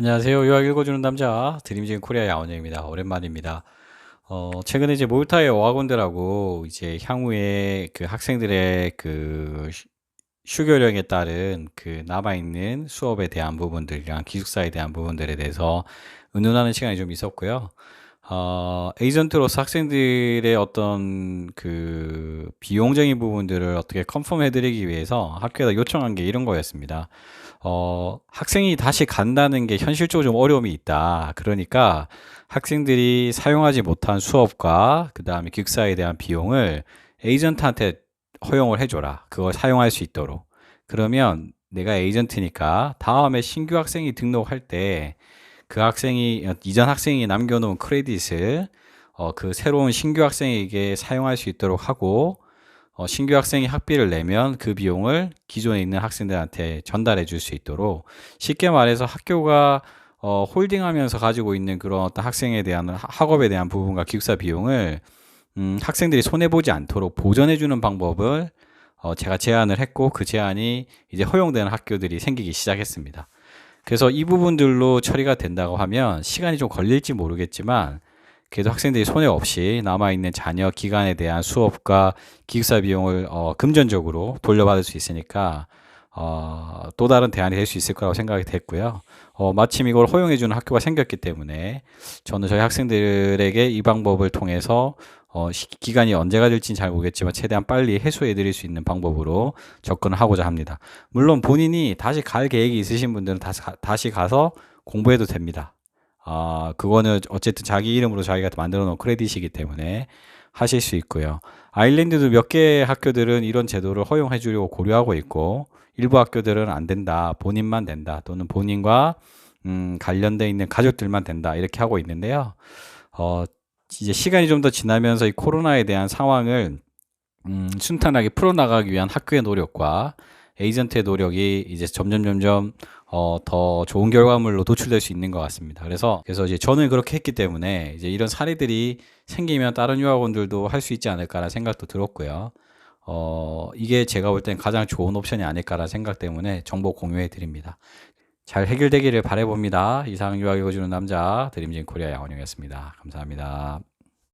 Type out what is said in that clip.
안녕하세요. 유학 읽어주는 남자 드림진 코리아 양원영입니다. 오랜만입니다. 어, 최근에 이제 몰타의 어학원들하고 이제 향후에 그 학생들의 그 휴- 휴교령에 따른 그 남아있는 수업에 대한 부분들이랑 기숙사에 대한 부분들에 대해서 의논하는 시간이 좀 있었고요. 어, 에이전트로서 학생들의 어떤 그 비용적인 부분들을 어떻게 컨펌 해드리기 위해서 학교에다 요청한 게 이런 거였습니다. 어, 학생이 다시 간다는 게 현실적으로 좀 어려움이 있다. 그러니까 학생들이 사용하지 못한 수업과 그 다음에 기숙사에 대한 비용을 에이전트한테 허용을 해줘라. 그걸 사용할 수 있도록. 그러면 내가 에이전트니까 다음에 신규 학생이 등록할 때 그 학생이 어, 이전 학생이 남겨놓은 크레딧을 어, 그 새로운 신규 학생에게 사용할 수 있도록 하고 어, 신규 학생이 학비를 내면 그 비용을 기존에 있는 학생들한테 전달해 줄 수 있도록 쉽게 말해서 학교가 어, 홀딩하면서 가지고 있는 그런 어떤 학생에 대한 하- 학업에 대한 부분과 기숙사 비용을 음, 학생들이 손해 보지 않도록 보전해 주는 방법을 어, 제가 제안을 했고 그 제안이 이제 허용되는 학교들이 생기기 시작했습니다. 그래서 이 부분들로 처리가 된다고 하면 시간이 좀 걸릴지 모르겠지만 그래도 학생들이 손해 없이 남아있는 자녀 기간에 대한 수업과 기숙사 비용을 어, 금전적으로 돌려받을 수 있으니까 어, 또 다른 대안이 될 수 있을 거라고 생각이 됐고요. 어, 마침 이걸 허용해주는 학교가 생겼기 때문에 저는 저희 학생들에게 이 방법을 통해서 어, 시- 기간이 언제가 될지는 잘 모르겠지만 최대한 빨리 해소해 드릴 수 있는 방법으로 접근을 하고자 합니다. 물론 본인이 다시 갈 계획이 있으신 분들은 다시, 가, 다시 가서 공부해도 됩니다. 아, 그거는 어쨌든 자기 이름으로 자기가 만들어 놓은 크레딧이기 때문에 하실 수 있고요. 아일랜드도 몇 개의 학교들은 이런 제도를 허용해 주려고 고려하고 있고 일부 학교들은 안 된다. 본인만 된다. 또는 본인과 음, 관련돼 있는 가족들만 된다. 이렇게 하고 있는데요. 어, 이제 시간이 좀 더 지나면서 이 코로나에 대한 상황을 음, 순탄하게 풀어나가기 위한 학교의 노력과 에이전트의 노력이 이제 점점 점점 어, 더 좋은 결과물로 도출될 수 있는 것 같습니다. 그래서 그래서 이제 저는 그렇게 했기 때문에 이제 이런 사례들이 생기면 다른 유학원들도 할 수 있지 않을까라는 생각도 들었고요. 어, 이게 제가 볼 땐 가장 좋은 옵션이 아닐까라는 생각 때문에 정보 공유해 드립니다. 잘 해결되기를 바라봅니다. 이상 유학 읽어주는 남자 드림진 코리아 양원영이었습니다. 감사합니다.